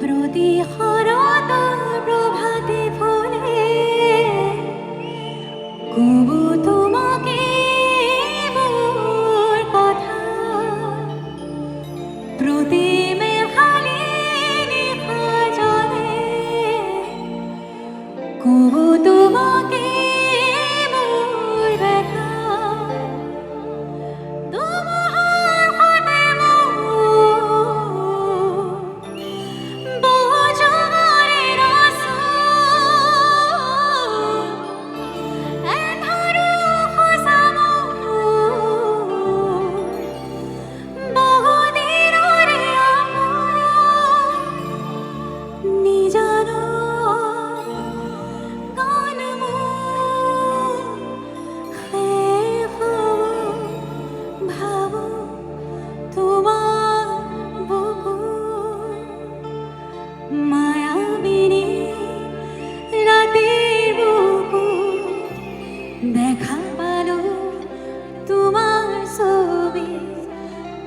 প্রতিহরত প্রভাতে ফুলে। কুবু তোমাকে কথা। প্রতি মেঘালে নিভা জলে কুবু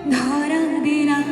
너랑 비랑